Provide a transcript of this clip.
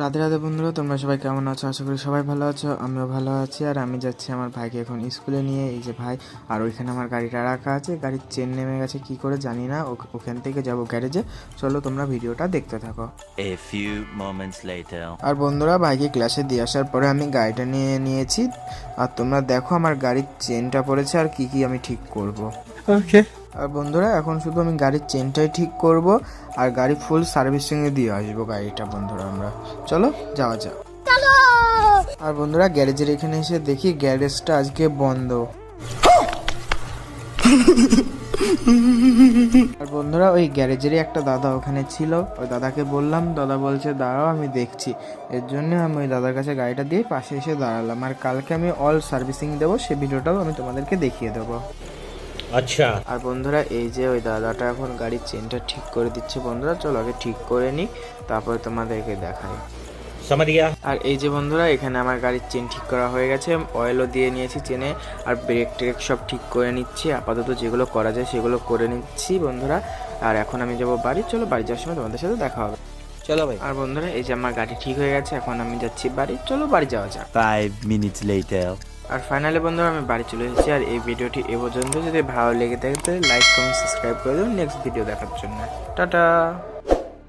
রাধে রাধে বন্ধুরা তোমরা সবাই কেমন আছো? আশা করি সবাই ভালো আছো আমিও ভালো আছি। আর আমি যাচ্ছি আমার ভাইকে এখন স্কুলে নিয়ে এই যে ভাই আর ওইখানে আমার গাড়িটা রাখা আছে। গাড়ির চেন নেমে গেছে কি করে জানি না ওখান থেকে যাব গ্যারেজে। চলো তোমরা ভিডিওটা দেখতে থাকো. আর বন্ধুরা ভাইকে ক্লাসে দিয়ে আসার পরে আমি গাড়িটা নিয়ে নিয়েছি। আর তোমরা দেখো আমার গাড়ির চেনটা পড়েছে আর কি কি আমি ঠিক করব। ওকে আর বন্ধুরা এখন শুধু আমি গাড়ির চেনটাই ঠিক করব আর গাড়ি ফুল সার্ভিসিংয়ে দিয়ে আসব গাড়িটা বন্ধুরা আমরা। চলো যাওয়া যাক। আর বন্ধুরা গ্যারেজের এখানে এসে দেখি গ্যারেজটা আজকে বন্ধ। আর বন্ধুরা ওই গ্যারেজেরই একটা দাদা ওখানে ছিল। ওই দাদাকে বললাম দাদা বলছে দাঁড়াও আমি দেখছি। এর জন্য আমি ওই দাদার কাছে গাড়িটা দিয়ে পাশে এসে দাঁড়ালাম। আর কালকে আমি অল সার্ভিসিং দেবো সে ভিডিওটাও আমি তোমাদেরকে দেখিয়ে দেবো। আচ্ছা। আর বন্ধুরা এই যে ওই দাদাটা এখন গাড়ির চেনটা ঠিক করে দিচ্ছে বন্ধুরা চলো আগে ঠিক করে নিই তারপরে তোমাদেরকে দেখাই। আর এই যে বন্ধুরা এখানে আমার গাড়ির চেন ঠিক করা হয়ে গেছে অয়েলও দিয়ে নিয়েছি চেনে আর ব্রেক ট্রেক সব ঠিক করে নিচ্ছি আপাতত যেগুলো করা যায় সেগুলো করে নিচ্ছি বন্ধুরা। আর এখন আমি যাব বাড়ি চলো বাড়ি যাওয়ার সময় তোমাদের সাথে দেখা হবে। চলো ভাই। আর বন্ধুরা এই যে আমার গাড়ি ঠিক হয়ে গেছে এখন আমি যাচ্ছি বাড়ি চলো বাড়ি যাওয়া যাক। ফাইভ মিনিটস লেটার আর ফাইনালি বন্ধুরা, আমি বাড়ি চলে এসেছি আর এই ভিডিওটি এ পর্যন্ত। যদি ভালো লেগে থাকে, তাহলে লাইক কমেন্ট সাবস্ক্রাইব করে দেবেন নেক্সট ভিডিও দেখার জন্য। টাটা!